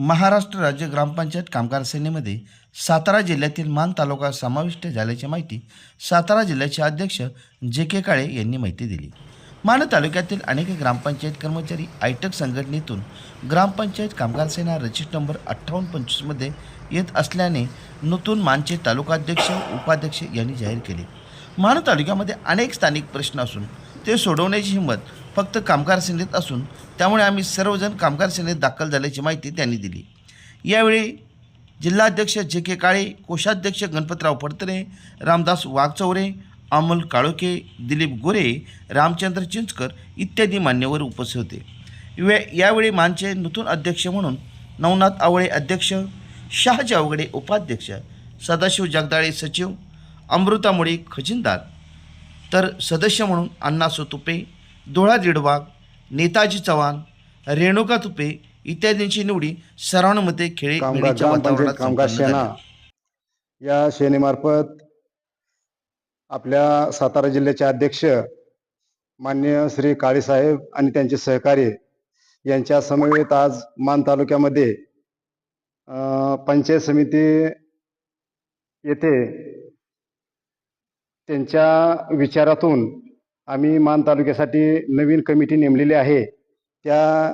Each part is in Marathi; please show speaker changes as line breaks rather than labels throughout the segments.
महाराष्ट्र राज्य ग्रामपंचायत कामगार सेनेमध्ये सातारा जिल्ह्यातील मान तालुका समाविष्ट झाल्याची माहिती सातारा जिल्ह्याचे अध्यक्ष जे के काळे यांनी माहिती दिली. मान तालुक्यातील अनेक ग्रामपंचायत कर्मचारी आयटक संघटनेतून ग्रामपंचायत कामगार सेना रजिस्टर नंबर अठ्ठावन्न पंचवीसमध्ये येत असल्याने नूतन मानचे तालुकाध्यक्ष उपाध्यक्ष यांनी जाहीर केले. मान तालुक्यामध्ये अनेक स्थानिक प्रश्न असून ते सोडवण्याची हिंमत फक्त कामगार सेनेत असून त्यामुळे आम्ही सर्वजण कामगार सेनेत दाखल झाल्याची माहिती त्यांनी दिली. यावेळी जिल्हाध्यक्ष जे के काळे कोषाध्यक्ष गणपतराव फडतरे रामदास वाघचौरे अमोल काळोके दिलीप गोरे रामचंद्र चिंचकर इत्यादी मान्यवर उपस्थित होते. वे यावेळी मानचे नूतन अध्यक्ष म्हणून नवनाथ आवळे अध्यक्ष शहाजी अवघडे उपाध्यक्ष सदाशिव जगदाळे सचिव अमृता मुळे खजिनदार तर सदस्य म्हणून अण्णा सोतुपे दोळा दिडवाग नेताजी चव्हाण रेणुका तुपे इत्यादींची निवडी सर्वानुमते खेळी
कामगार
संपन्न
सेना. या सेनेमार्फत आपल्या सातारा जिल्ह्याचे अध्यक्ष मान्य श्री काळेसाहेब आणि त्यांचे सहकारी यांच्या समवेत आज मान तालुक्यामध्ये पंचायत समिती येथे त्यांच्या विचारातून आम्ही मान तालुक्यासाठी नवीन कमिटी नेमलेली आहे. त्या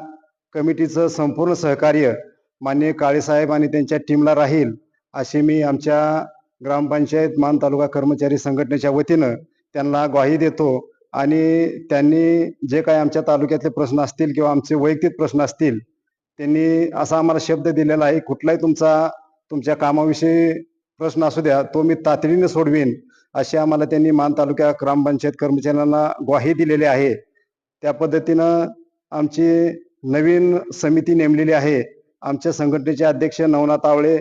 कमिटीचं संपूर्ण सहकार्य मान्य काळेसाहेब आणि त्यांच्या टीमला राहील अशी मी आमच्या ग्रामपंचायत मान तालुका कर्मचारी संघटनेच्या वतीनं त्यांना ग्वाही देतो आणि त्यांनी जे काही आमच्या तालुक्यातले प्रश्न असतील किंवा आमचे वैयक्तिक प्रश्न असतील त्यांनी असा आम्हाला शब्द दिलेला आहे कुठलाही तुमचा तुमच्या कामाविषयी प्रश्न असू द्या तो मी तातडीने सोडवीन. अशी आम्हाला त्यांनी मान तालुक्या ग्रामपंचायत कर्मचाऱ्यांना ग्वाही दिलेली आहे. त्या पद्धतीनं आमची नवीन समिती नेमलेली आहे. आमच्या संघटनेचे अध्यक्ष नवनाथ आवळे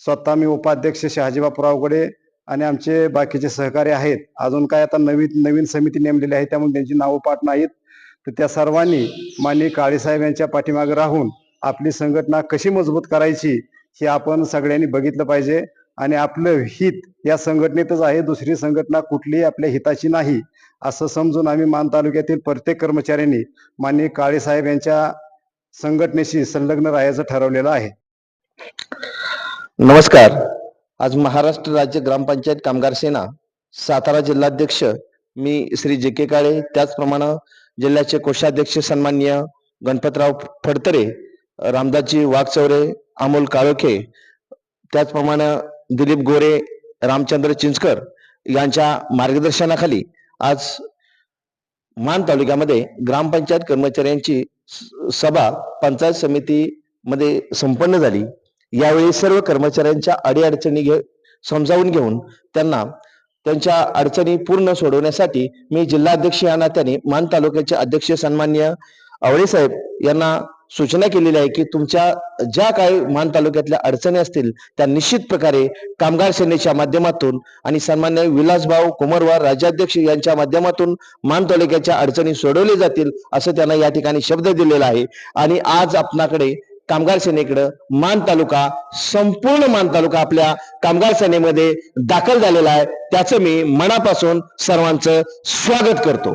स्वतः मी उपाध्यक्ष शहाजीबापूराव रावगडे आणि आमचे बाकीचे सहकारी आहेत. अजून काय आता नवीन नवीन समिती नेमलेली आहे त्यामुळे त्यांची नावं पाठ नाहीत. तर त्या सर्वांनी माननीय काळेसाहेब यांच्या पाठीमागे राहून आपली संघटना कशी मजबूत करायची हे आपण सगळ्यांनी बघितलं पाहिजे. आणि आपलं हित या संघटनेतच आहे. दुसरी संघटना कुठलीही आपल्या हिताची नाही. असं समजून आम्ही मान तालुक्यातील प्रत्येक कर्मचाऱ्यांनी माननीय काळेसाहेब यांच्या संघटनेशी संलग्न राहायचं ठरवलेलं आहे.
नमस्कार. आज महाराष्ट्र राज्य ग्रामपंचायत कामगार सेना सातारा जिल्हाध्यक्ष मी श्री जे के काळे त्याचप्रमाणे जिल्ह्याचे कोषाध्यक्ष सन्मान्य गणपतराव फडतरे रामदासजी वाघचौरे अमोल काळोखे त्याचप्रमाणे दिलीप गोरे रामचंद्र चिंचकर यांच्या मार्गदर्शनाखाली आज मान तालुक्यामध्ये ग्रामपंचायत कर्मचाऱ्यांची स- सभा पंचायत समितीमध्ये संपन्न झाली. यावेळी सर्व कर्मचाऱ्यांच्या अडीअडचणी घे समजावून घेऊन त्यांना त्यांच्या अडचणी पूर्ण सोडवण्यासाठी मी जिल्हाध्यक्ष या नात्याने मान तालुक्याचे अध्यक्ष सन्मान्य आवळे साहेब यांना सूचना केलेली आहे की तुमच्या ज्या काही मान तालुक्यातल्या अडचणी असतील त्या निश्चित प्रकारे कामगार सेनेच्या माध्यमातून आणि सन्मान्य विलासभाऊ कुमारवार राज्याध्यक्ष यांच्या माध्यमातून मान तालुक्याच्या अडचणी सोडवल्या जातील असं त्यांना या ठिकाणी शब्द दिलेला आहे. आणि आज आपणाकडे कामगार सेनेकडं मान तालुका संपूर्ण मान तालुका आपल्या कामगार सेनेमध्ये दाखल झालेला आहे. त्याचं मी मनापासून सर्वांचं स्वागत करतो.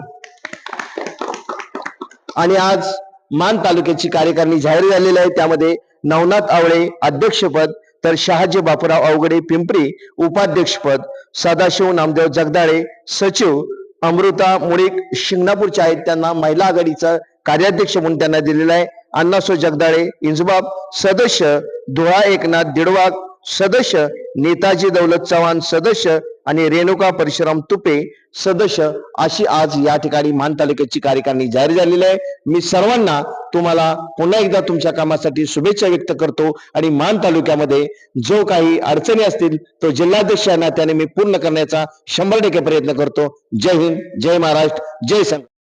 आणि आज मान तालुक्याची कार्यकारिणी जाहीर झालेली आहे. त्यामध्ये नवनाथ आवळे अध्यक्षपद तर शहाजी बापूराव अवघडे पिंपरी उपाध्यक्षपद सदाशिव नामदेव जगदाळे सचिव अमृता मुळीक शिंगणापूरच्या आहेत. त्यांना महिला आघाडीचा कार्याध्यक्ष म्हणून त्यांना दिलेला आहे. अण्णासो जगदाळे इंजबाब सदस्य धुळा एकनाथ दिडवाग सदस्य नेताजी दौलत चव्हाण सदस्य आणि रेणुका परशुराम तुपे सदस्य अशी आज या ठिकाणी मान तालुक्याची कार्यकारिणी जाहीर झालेली आहे. मी सर्वांना तुम्हाला पुन्हा एकदा तुमच्या कामासाठी शुभेच्छा व्यक्त करतो आणि मान तालुक्यामध्ये जो काही अडचणी असतील तो जिल्हाध्यक्षांना या नात्याने मी पूर्ण करण्याचा शंभर टक्के प्रयत्न करतो. जय हिंद जय महाराष्ट्र जय संघ